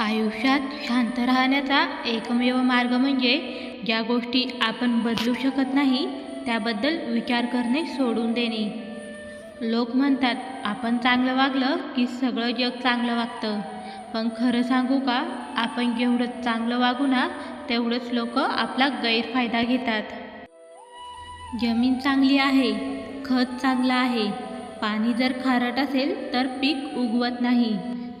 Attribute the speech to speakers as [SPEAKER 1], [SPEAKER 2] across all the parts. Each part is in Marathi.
[SPEAKER 1] आयुष्यात शांत राहण्याचा एकमेव मार्ग म्हणजे ज्या गोष्टी आपण बदलू शकत नाही त्याबद्दल विचार करणे सोडून देणे. लोक म्हणतात आपण चांगलं वागलं की सगळं जग चांगलं वागतं. पण खरं सांगू का आपण जेवढं चांगलं वागू ना तेवढंच लोक आपला गैरफायदा घेतात. जमीन चांगली आहे खत चांगलं आहे. पाणी जर खारट असेल तर पीक उगवत नाही.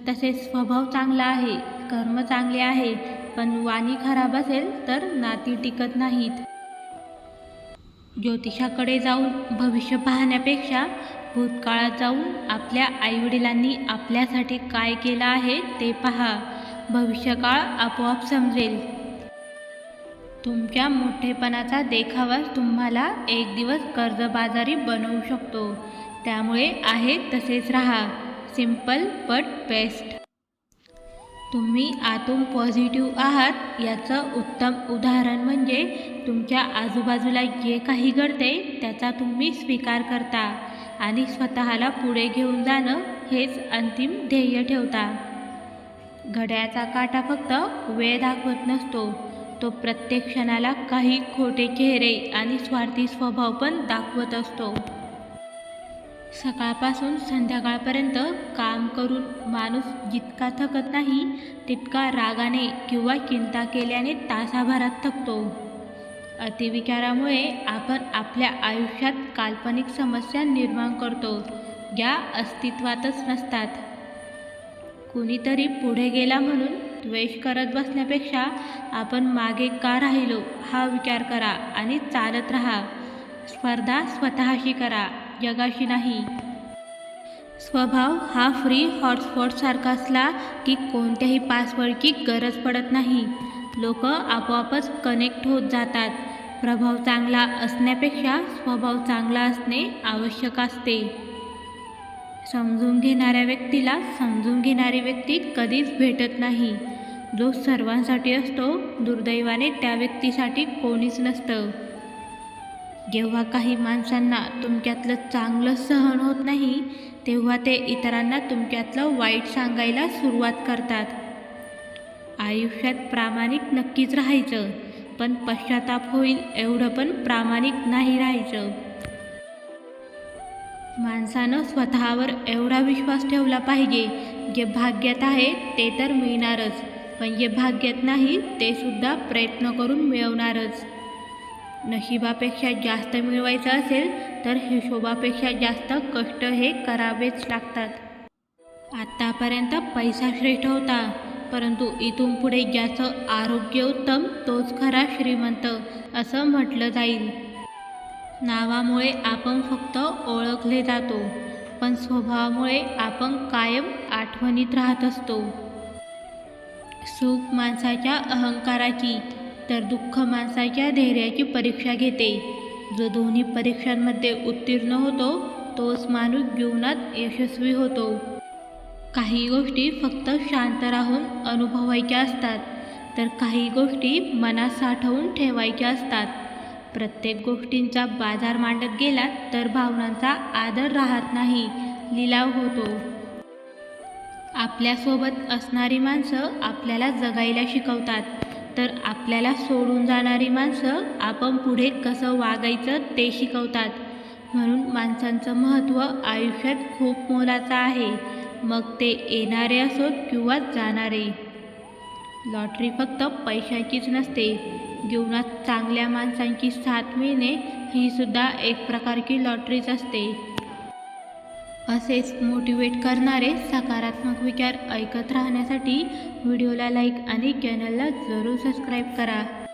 [SPEAKER 1] तसेच स्वभाव चांगला आहे कर्म चांगले आहे पण वाणी खराब असेल तर नाती टिकत नाहीत. ज्योतिषाकडे जाऊन भविष्य पाहण्यापेक्षा भूतकाळात जाऊन आपल्या आईवडिलांनी आपल्यासाठी काय केलं आहे ते पहा. भविष्यकाळ आपोआप समजेल. तुमच्या मोठेपणाचा देखावा तुम्हाला एक दिवस कर्जबाजारी बनवू शकतो. त्यामुळे आहे तसेच राहा. Simple but best. तुम्ही आतून पॉझिटिव्ह आहात याचं उत्तम उदाहरण म्हणजे तुमच्या आजूबाजूला जे काही घडते त्याचा तुम्ही स्वीकार करता आणि स्वतःला पुढे घेऊन जाणं हेच अंतिम ध्येय ठेवता. घड्याचा काटा फक्त वेळ दाखवत नसतो. तो प्रत्येक क्षणाला काही खोटे चेहरे आणि स्वार्थी स्वभाव पण दाखवत असतो. सकाळपासून संध्याकाळपर्यंत काम करून माणूस जितका थकत नाही तितका रागाने किंवा चिंता केल्याने तासाभरात थकतो. अतिविचारामुळे आपण आपल्या आयुष्यात काल्पनिक समस्या निर्माण करतो ज्या अस्तित्वातच नसतात. कुणीतरी पुढे गेला म्हणून द्वेष करत बसण्यापेक्षा आपण मागे का राहिलो हा विचार करा आणि चालत राहा. स्पर्धा स्वतःशी करा. जगाशी नाही. स्वभाव हा फ्री हॉटस्पॉटसारखा असला की कोणत्याही पासवर्डची गरज पडत नाही. लोक आपोआपच कनेक्ट होत जातात. प्रभाव चांगला असण्यापेक्षा स्वभाव चांगला असणे आवश्यक असते. समजून घेणाऱ्या व्यक्तीला समजून घेणारी व्यक्ती कधीच भेटत नाही. जो सर्वांसाठी असतो दुर्दैवाने त्या व्यक्तीसाठी कोणीच नसतं. जेव्हा काही माणसांना तुमच्यातलं चांगलं सहन होत नाही तेव्हा ते इतरांना तुमच्यातलं वाईट सांगायला सुरुवात करतात. आयुष्यात प्रामाणिक नक्कीच राहायचं पण पश्चाताप होईल एवढं पण प्रामाणिक नाही राहायचं. माणसानं स्वतःवर एवढा विश्वास ठेवला पाहिजे जे भाग्यात आहे ते तर मिळणारच पण जे भाग्यात नाही ते सुद्धा प्रयत्न करून मिळवणारच. नशिबापेक्षा जास्त मिळवायचं असेल तर हिशोबापेक्षा जास्त कष्ट हे करावेच लागतात. आत्तापर्यंत पैसा श्रेष्ठ होता परंतु इथून पुढे ज्याचं आरोग्य उत्तम तोच खरा श्रीमंत असं म्हटलं जाईल. नावामुळे आपण फक्त ओळखले जातो पण स्वभावामुळे आपण कायम आठवणीत राहत असतो. सुख माणसाच्या अहंकाराची तर दुःख माणसाच्या धैर्याची परीक्षा घेते. जो दोन्ही परीक्षांमध्ये उत्तीर्ण होतो तोच माणूस जीवनात यशस्वी होतो. काही गोष्टी फक्त शांत राहून अनुभवायच्या असतात तर काही गोष्टी मनात साठवून ठेवायच्या असतात. प्रत्येक गोष्टींचा बाजार मांडत गेला तर भावनांचा आदर राहत नाही लिलाव होतो. आपल्यासोबत असणारी माणसं आपल्याला जगायला शिकवतात. तर आपल्याला सोडून जाणारी माणसं आपण पुढे कसं वागायचं ते शिकवतात. म्हणून माणसांचं महत्त्व आयुष्यात खूप मोलाचं आहे. मग ते येणारे असोत किंवा जाणारे. लॉटरी फक्त पैशाचीच नसते. जीवनात चांगल्या माणसांची साथ मिळणे ही सुद्धा एक प्रकारची लॉटरीच असते. असेच मोटिवेट करणारे सकारात्मक विचार ऐकत राहण्यासाठी व्हिडिओला लाईक आणि चॅनलला जरूर सबस्क्राईब करा.